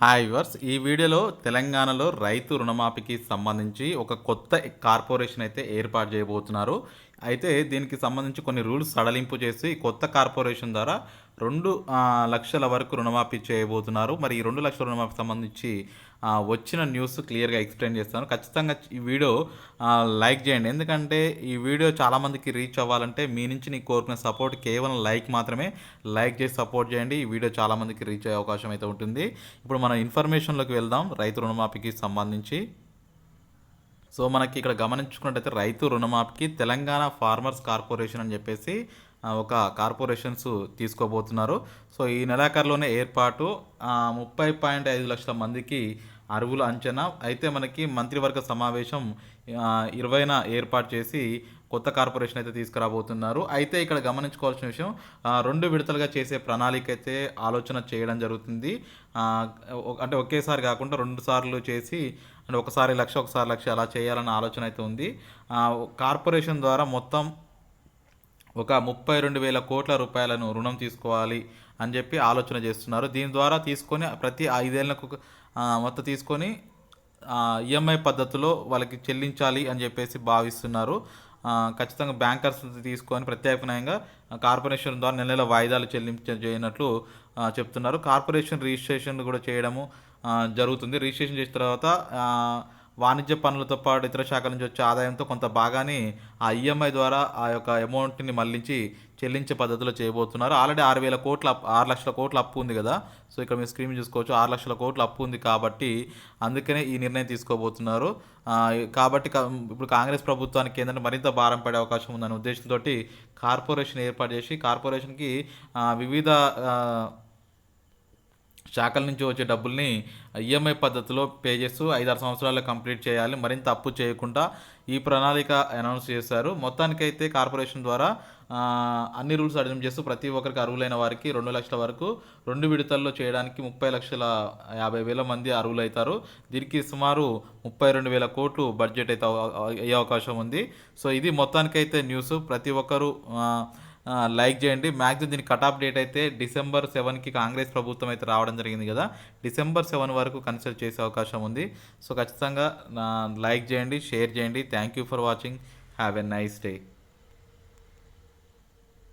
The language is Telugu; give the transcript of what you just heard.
హాయ్ వర్స్ ఈ వీడియోలో తెలంగాణలో రైతు రుణమాఫీకి సంబంధించి ఒక కొత్త కార్పొరేషన్ అయితే ఏర్పాటు చేయబోతున్నారు. అయితే దీనికి సంబంధించి కొన్ని రూల్స్ సడలింపు చేసి కొత్త కార్పొరేషన్ ద్వారా రెండు లక్షల వరకు రుణమాఫీ చేయబోతున్నారు. మరి ఈ రెండు లక్షల రుణమాఫీ సంబంధించి వచ్చిన న్యూస్ క్లియర్గా ఎక్స్ప్లెయిన్ చేస్తాను. ఖచ్చితంగా ఈ వీడియో లైక్ చేయండి. ఎందుకంటే ఈ వీడియో చాలామందికి రీచ్ అవ్వాలంటే మీ నుంచి నీకు కోరుకునే సపోర్ట్ కేవలం లైక్ మాత్రమే. లైక్ చేసి సపోర్ట్ చేయండి. ఈ వీడియో చాలామందికి రీచ్ అయ్యే అవకాశం అయితే ఉంటుంది. ఇప్పుడు మనం ఇన్ఫర్మేషన్లోకి వెళ్దాం. రైతు రుణమాఫీకి సంబంధించి సో మనకి ఇక్కడ గమనించుకున్నట్టయితే రైతు రుణమాఫీకి తెలంగాణ ఫార్మర్స్ కార్పొరేషన్ అని చెప్పేసి ఒక కార్పొరేషన్స్ తీసుకోబోతున్నారు. సో ఈ నెలాఖరులోనే ఏర్పాటు ముప్పై పాయింట్ ఐదు లక్షల మందికి అరువుల అంచనా. అయితే మనకి మంత్రివర్గ సమావేశం ఇరవైన ఏర్పాటు చేసి కొత్త కార్పొరేషన్ అయితే తీసుకురాబోతున్నారు. అయితే ఇక్కడ గమనించుకోవాల్సిన విషయం రెండు విడతలుగా చేసే ప్రణాళిక అయితే ఆలోచన చేయడం జరుగుతుంది. అంటే ఒకేసారి కాకుండా రెండు సార్లు చేసి అంటే ఒకసారి లక్ష ఒకసారి లక్ష అలా చేయాలన్న ఆలోచన అయితే ఉంది. కార్పొరేషన్ ద్వారా మొత్తం ఒక ముప్పై రెండు వేల కోట్ల రూపాయలను రుణం తీసుకోవాలి అని చెప్పి ఆలోచన చేస్తున్నారు. దీని ద్వారా తీసుకొని ప్రతి ఐదేళ్ళకు మొత్తం తీసుకొని ఈఎంఐ పద్ధతిలో వాళ్ళకి చెల్లించాలి అని చెప్పేసి భావిస్తున్నారు. ఖచ్చితంగా బ్యాంకర్స్ తీసుకొని ప్రత్యేకంగా కార్పొరేషన్ ద్వారా నెల నెల వాయిదాలు చెల్లించ చేయనట్లు చెప్తున్నారు. కార్పొరేషన్ రిజిస్ట్రేషన్ కూడా చేయడము జరుగుతుంది. రిజిస్ట్రేషన్ చేసిన తర్వాత వాణిజ్య పనులతో పాటు ఇతర శాఖల నుంచి వచ్చే ఆదాయంతో కొంత భాగాన్ని ఆ ఈఎంఐ ద్వారా ఆ యొక్క అమౌంట్ని మళ్ళించి చెల్లించే పద్ధతిలో చేయబోతున్నారు. ఆల్రెడీ ఆరు వేల కోట్ల ఆరు లక్షల కోట్ల అప్పు ఉంది కదా. సో ఇక్కడ మీరు స్క్రీన్ చూసుకోవచ్చు ఆరు లక్షల కోట్ల అప్పు ఉంది కాబట్టి అందుకనే ఈ నిర్ణయం తీసుకోబోతున్నారు. కాబట్టి ఇప్పుడు కాంగ్రెస్ ప్రభుత్వానికి ఏంటంటే మరింత భారం పడే అవకాశం ఉందనే ఉద్దేశంతో కార్పొరేషన్ ఏర్పాటు చేసి కార్పొరేషన్కి వివిధ శాఖల నుంచి వచ్చే డబ్బుల్ని ఈఎంఐ పద్ధతిలో పే చేస్తూ ఐదారు సంవత్సరాల్లో కంప్లీట్ చేయాలి మరింత అప్పు చేయకుండా ఈ ప్రణాళిక అనౌన్స్ చేశారు. మొత్తానికైతే కార్పొరేషన్ ద్వారా అన్ని రూల్స్ అర్థం చేస్తూ ప్రతి ఒక్కరికి అర్హులైన వారికి రెండు లక్షల వరకు రెండు విడతల్లో చేయడానికి ముప్పై లక్షల యాభై వేల మంది అర్హులవుతారు దీనికి సుమారు ముప్పై రెండు వేల కోట్లు బడ్జెట్ అయితే అయ్యే అవకాశం ఉంది. సో ఇది మొత్తానికైతే న్యూస్. ప్రతి ఒక్కరూ లైక్ చేయండి. మ్యాక్సిమం దీని కట్ ఆఫ్ డేట్ అయితే డిసెంబర్ సెవెన్కి కాంగ్రెస్ ప్రభుత్వం అయితే రావడం జరిగింది కదా. డిసెంబర్ సెవెన్ వరకు కన్సిడర్ చేసే అవకాశం ఉంది. సో ఖచ్చితంగా లైక్ చేయండి షేర్ చేయండి. Thank you for watching. Have a nice day.